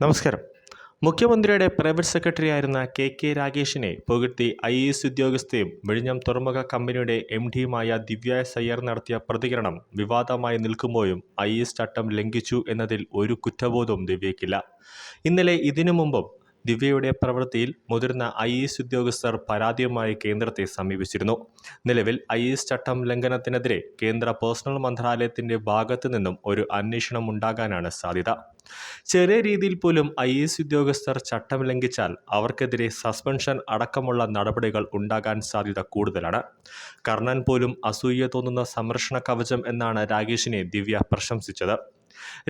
നമസ്കാരം. മുഖ്യമന്ത്രിയുടെ private secretary ആയിരുന്ന കെ കെ രാഗേഷിനെ പുകഴ്ത്തി ഐ എ എസ് ഉദ്യോഗസ്ഥയും വിഴിഞ്ഞം തുറമുഖ കമ്പനിയുടെ എം ഡിയുമായ ദിവ്യ സയ്യർ നടത്തിയ പ്രതികരണം വിവാദമായി നിൽക്കുമ്പോഴും ഐ എസ് ചട്ടം ലംഘിച്ചു എന്നതിൽ ഒരു കുറ്റബോധവും ദിവ്യയ്ക്കില്ല. ഇന്നലെ ഇതിനു മുമ്പും ദിവ്യയുടെ പ്രവൃത്തിയിൽ മുതിർന്ന ഐ എസ് ഉദ്യോഗസ്ഥർ പരാതിയുമായി കേന്ദ്രത്തെ സമീപിച്ചിരുന്നു. നിലവിൽ ഐ എസ് ചട്ടം ലംഘനത്തിനെതിരെ കേന്ദ്ര പേഴ്സണൽ മന്ത്രാലയത്തിന്റെ ഭാഗത്തു നിന്നും ഒരു അന്വേഷണം ഉണ്ടാകാനാണ് സാധ്യത. ചെറിയ രീതിയിൽ പോലും ഐ എസ് ഉദ്യോഗസ്ഥർ ചട്ടം ലംഘിച്ചാൽ അവർക്കെതിരെ സസ്പെൻഷൻ അടക്കമുള്ള നടപടികൾ ഉണ്ടാകാൻ സാധ്യത കൂടുതലാണ്. കർണൻ പോലും അസൂയ തോന്നുന്ന സംരക്ഷണ കവചം എന്നാണ് രാകേഷിനെ ദിവ്യ പ്രശംസിച്ചത്.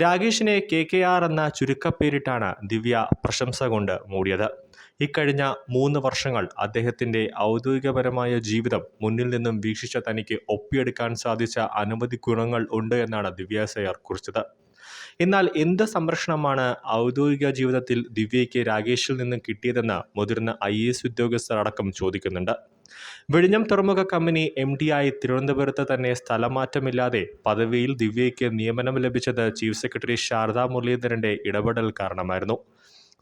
രാകേഷിനെ കെ കെ ആർ എന്ന ചുരുക്കപ്പേരിട്ടാണ് ദിവ്യ പ്രശംസ കൊണ്ട് മൂടിയത്. ഇക്കഴിഞ്ഞ മൂന്ന് വർഷങ്ങൾ അദ്ദേഹത്തിന്റെ ഔദ്യോഗികപരമായ ജീവിതം മുന്നിൽ നിന്നും വീക്ഷിച്ച തനിക്ക് ഒപ്പിയെടുക്കാൻ സാധിച്ച അനവധി ഗുണങ്ങൾ ഉണ്ട് എന്നാണ് ദിവ്യ കുറിച്ചത്. എന്നാൽ എന്ത് സംരക്ഷണമാണ് ഔദ്യോഗിക ജീവിതത്തിൽ ദിവ്യയ്ക്ക് രാകേഷിൽ നിന്നും കിട്ടിയതെന്ന് മുതിർന്ന ഐ എസ് ഉദ്യോഗസ്ഥർ അടക്കം ചോദിക്കുന്നുണ്ട്. വിഴിഞ്ഞം തുറമുഖ കമ്പനി എം ആയി തിരുവനന്തപുരത്ത് തന്നെ സ്ഥലമാറ്റമില്ലാതെ പദവിയിൽ ദിവ്യയ്ക്ക് നിയമനം ലഭിച്ചത് ചീഫ് സെക്രട്ടറി ശാരദാ മുരളീധരന്റെ ഇടപെടൽ കാരണമായിരുന്നു.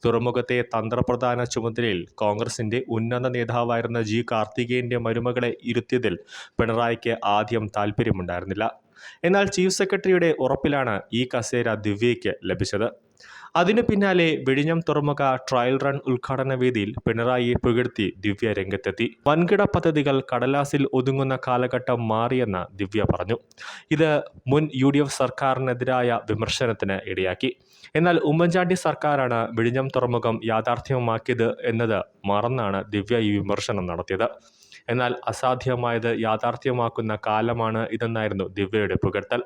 തുറമുഖത്തെ തന്ത്രപ്രധാന ചുമതലയിൽ കോൺഗ്രസിന്റെ ഉന്നത നേതാവായിരുന്ന ജി കാർത്തികേയന്റെ മരുമകളെ ഇരുത്തിയതിൽ പിണറായിക്ക് ആദ്യം താല്പര്യമുണ്ടായിരുന്നില്ല എന്നാൽ ചീഫ് സെക്രട്ടറിയുടെ ഉറപ്പിലാണ് ഈ കസേര ദിവ്യയ്ക്ക് ലഭിച്ചത്. അതിനു പിന്നാലെ വിഴിഞ്ഞം തുറമുഖ ട്രയൽ റൺ ഉദ്ഘാടന വേദിയിൽ പിണറായി പുകഴ്ത്തി ദിവ്യ രംഗത്തെത്തി. വൻകിട പദ്ധതികൾ കടലാസിൽ ഒതുങ്ങുന്ന കാലഘട്ടം മാറിയെന്ന് ദിവ്യ പറഞ്ഞു. ഇത് മുൻ യു ഡി എഫ് സർക്കാരിനെതിരായ വിമർശനത്തിന് ഇടയാക്കി. എന്നാൽ ഉമ്മൻചാണ്ടി സർക്കാരാണ് വിഴിഞ്ഞം തുറമുഖം യാഥാർത്ഥ്യമാക്കിയത് എന്നത് മറന്നാണ് ദിവ്യ ഈ വിമർശനം നടത്തിയത്. എന്നാൽ അസാധ്യമായത് യാഥാർത്ഥ്യമാക്കുന്ന കാലമാണ് ഇതെന്നായിരുന്നു ദിവ്യയുടെ പുകഴ്ത്തൽ.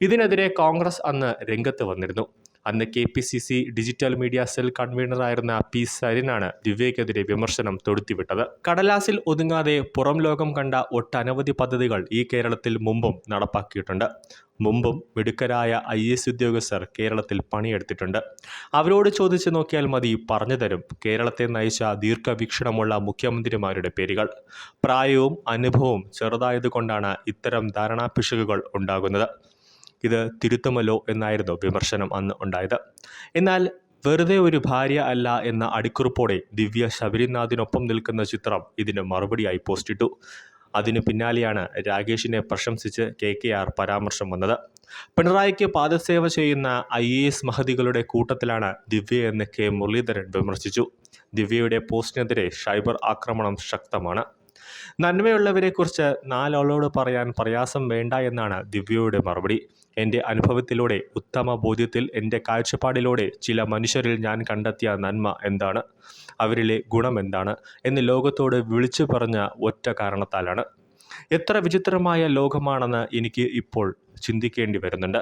ഇതിനെതിരെ കോൺഗ്രസ് അന്ന് രംഗത്ത് വന്നിരുന്നു. അന്ന് K P C C digital media cell കൺവീനറായിരുന്ന P സരിനാണ് ദിവ്യയ്ക്കെതിരെ വിമർശനം തൊടുത്തിവിട്ടത്. കടലാസിൽ ഒതുങ്ങാതെ പുറം ലോകം കണ്ട ഒട്ടനവധി പദ്ധതികൾ ഈ കേരളത്തിൽ മുമ്പും നടപ്പാക്കിയിട്ടുണ്ട്. മുമ്പും മിടുക്കരായ ഐ എസ് ഉദ്യോഗസ്ഥർ കേരളത്തിൽ പണിയെടുത്തിട്ടുണ്ട്. അവരോട് ചോദിച്ചു നോക്കിയാൽ മതി പറഞ്ഞു തരും. കേരളത്തെ നയിച്ച ദീർഘവീക്ഷണമുള്ള മുഖ്യമന്ത്രിമാരുടെ പേരുകൾ. പ്രായവും അനുഭവവും ചെറുതായതുകൊണ്ടാണ് ഇത്തരം ധാരണാപിശകുകൾ ഉണ്ടാകുന്നത്. ഇത് തിരുത്തുമല്ലോ എന്നായിരുന്നു വിമർശനം അന്ന് ഉണ്ടായത്. എന്നാൽ വെറുതെ ഒരു ഭാര്യ അല്ല എന്ന അടിക്കുറിപ്പോടെ ദിവ്യ ശബരിനാഥിനൊപ്പം നിൽക്കുന്ന ചിത്രം ഇതിന് മറുപടിയായി പോസ്റ്റിട്ടു. അതിനു പിന്നാലെയാണ് രാകേഷിനെ പ്രശംസിച്ച് കെ കെ ആർ പരാമർശം വന്നത്. പിണറായിക്ക് പാദസേവ ചെയ്യുന്ന ഐ എ എസ് മഹതികളുടെ കൂട്ടത്തിലാണ് ദിവ്യ എന്ന് കെ മുരളീധരൻ വിമർശിച്ചു. ദിവ്യയുടെ പോസ്റ്റിനെതിരെ സൈബർ ആക്രമണം ശക്തമാണ്. നന്മയുള്ളവരെക്കുറിച്ച് നാലാളോട് പറയാൻ പ്രയാസം വേണ്ട എന്നാണ് ദിവ്യയുടെ മറുപടി. എന്റെ അനുഭവത്തിലൂടെ ഉത്തമ ബോധ്യത്തിൽ എന്റെ കാഴ്ചപ്പാടിലൂടെ ചില മനുഷ്യരിൽ ഞാൻ കണ്ടെത്തിയ നന്മ എന്താണ്? അവരിലെ ഗുണം എന്താണ്? എന്ന് ലോകത്തോട് വിളിച്ചു പറഞ്ഞ ഒറ്റ കാരണത്താലാണ്. എത്ര വിചിത്രമായ ലോകമാണെന്ന് എനിക്ക് ഇപ്പോൾ ചിന്തിക്കേണ്ടി വരുന്നുണ്ട്.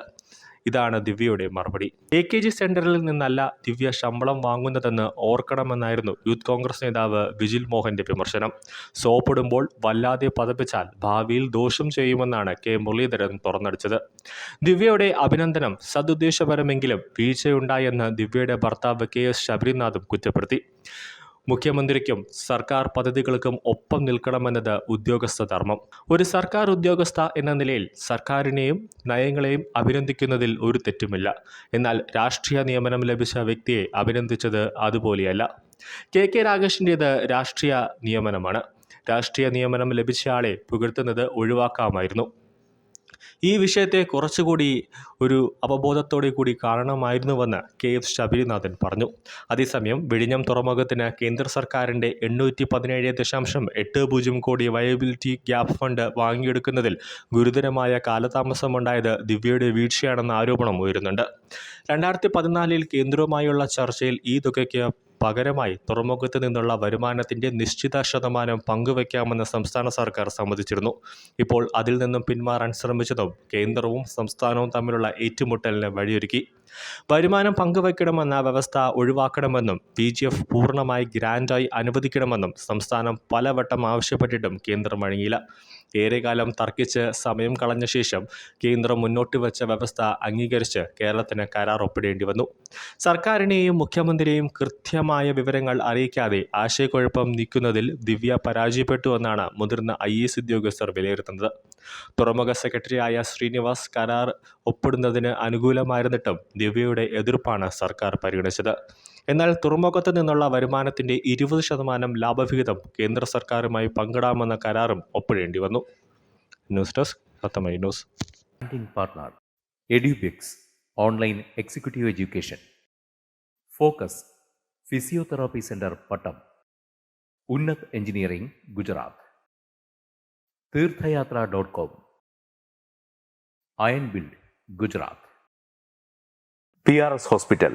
ഇതാണ് ദിവ്യയുടെ മറുപടി. എ കെ ജി സെന്ററിൽ നിന്നല്ല ദിവ്യ ശമ്പളം വാങ്ങുന്നതെന്ന് ഓർക്കണമെന്നായിരുന്നു യൂത്ത് കോൺഗ്രസ് നേതാവ് വിജിൽ മോഹന്റെ വിമർശനം. സോപ്പിടുമ്പോൾ വല്ലാതെ പതപ്പിച്ചാൽ ഭാവിയിൽ ദോഷം ചെയ്യുമെന്നാണ് കെ മുരളീധരൻ തുറന്നടിച്ചത്. ദിവ്യയുടെ അഭിനന്ദനം സതുദ്ദേശപരമെങ്കിലും വീഴ്ചയുണ്ടായെന്ന് ദിവ്യയുടെ ഭർത്താവ് കെ എസ് ശബരിനാഥും കുറ്റപ്പെടുത്തി. മുഖ്യമന്ത്രിക്കും സർക്കാർ പദ്ധതികൾക്കും ഒപ്പം നിൽക്കണമെന്നത് ഉദ്യോഗസ്ഥ ധർമ്മം. ഒരു സർക്കാർ ഉദ്യോഗസ്ഥ എന്ന നിലയിൽ സർക്കാരിനെയും നയങ്ങളെയും അഭിനന്ദിക്കുന്നതിൽ ഒരു തെറ്റുമില്ല. എന്നാൽ രാഷ്ട്രീയ നിയമനം ലഭിച്ച വ്യക്തിയെ അഭിനന്ദിച്ചത് അതുപോലെയല്ല. കെ കെ രാഗേഷിന്റേത് രാഷ്ട്രീയ നിയമനമാണ്. രാഷ്ട്രീയ നിയമനം ലഭിച്ചയാളെ പുകഴ്ത്തുന്നത് ഒഴിവാക്കാമായിരുന്നു. ഈ വിഷയത്തെ കുറച്ചുകൂടി ഒരു അവബോധത്തോടെ കൂടി കാണണമായിരുന്നുവെന്ന് കെ എഫ് ശബരിനാഥൻ പറഞ്ഞു. അതേസമയം വിഴിഞ്ഞം തുറമുഖത്തിന് കേന്ദ്ര സർക്കാരിന്റെ എണ്ണൂറ്റി പതിനേഴ് ദശാംശം എട്ട് പൂജ്യം കോടി വയബിലിറ്റി ഗ്യാപ് ഫണ്ട് വാങ്ങിയെടുക്കുന്നതിൽ ഗുരുതരമായ കാലതാമസമുണ്ടായത് ദിവ്യയുടെ വീഴ്ചയാണെന്ന ആരോപണം ഉയരുന്നുണ്ട്. രണ്ടായിരത്തി പതിനാലിൽ കേന്ദ്രവുമായുള്ള ചർച്ചയിൽ ഈ തുകയ്ക്ക് പകരമായി തുറമുഖത്ത് നിന്നുള്ള വരുമാനത്തിന്റെ നിശ്ചിത ശതമാനം പങ്കുവയ്ക്കാമെന്ന് സംസ്ഥാന സർക്കാർ സമ്മതിച്ചിരുന്നു. ഇപ്പോൾ അതിൽ നിന്നും പിന്മാറാൻ ശ്രമിച്ചതും കേന്ദ്രവും സംസ്ഥാനവും തമ്മിലുള്ള ഏറ്റുമുട്ടലിന് വഴിയൊരുക്കി. വരുമാനം പങ്കുവയ്ക്കണമെന്ന വ്യവസ്ഥ ഒഴിവാക്കണമെന്നും പി ജി എഫ് പൂർണമായി ഗ്രാൻഡായി അനുവദിക്കണമെന്നും സംസ്ഥാനം പലവട്ടം ആവശ്യപ്പെട്ടിട്ടും കേന്ദ്രം വഴങ്ങിയില്ല. ഏറെക്കാലം തർക്കിച്ച് സമയം കളഞ്ഞ ശേഷം കേന്ദ്രം മുന്നോട്ട് വെച്ച വ്യവസ്ഥ അംഗീകരിച്ച് കേരളത്തിന് കരാർ ഒപ്പിടേണ്ടി വന്നു. സർക്കാരിനെയും മുഖ്യമന്ത്രിയെയും കൃത്യമായ വിവരങ്ങൾ അറിയിക്കാതെ ആശയക്കുഴപ്പം നീക്കുന്നതിൽ ദിവ്യ പരാജയപ്പെട്ടു എന്നാണ് മുതിർന്ന ഐ എസ് ഉദ്യോഗസ്ഥർ വിലയിരുത്തുന്നത്. തുറമുഖ സെക്രട്ടറിയായ ശ്രീനിവാസ് കരാർ ഒപ്പിടുന്നതിന് അനുകൂലമായിരുന്നിട്ടും ദിവ്യയുടെ എതിർപ്പാണ് സർക്കാർ പരിഗണിച്ചത്. എന്നാൽ തുറമുഖത്ത് നിന്നുള്ള വരുമാനത്തിന്റെ ഇരുപത് ശതമാനം ലാഭവിഹിതം കേന്ദ്ര സർക്കാരുമായി പങ്കിടാമെന്ന കരാറും ഒപ്പിടേണ്ടി വന്നു. News desk സത്തമൈ news. Branding online executive education focus physiotherapy Focus Pattom Unnat engineering Gujarat തീർത്ഥയാത്ര dot com iron build Gujarat P R S hospital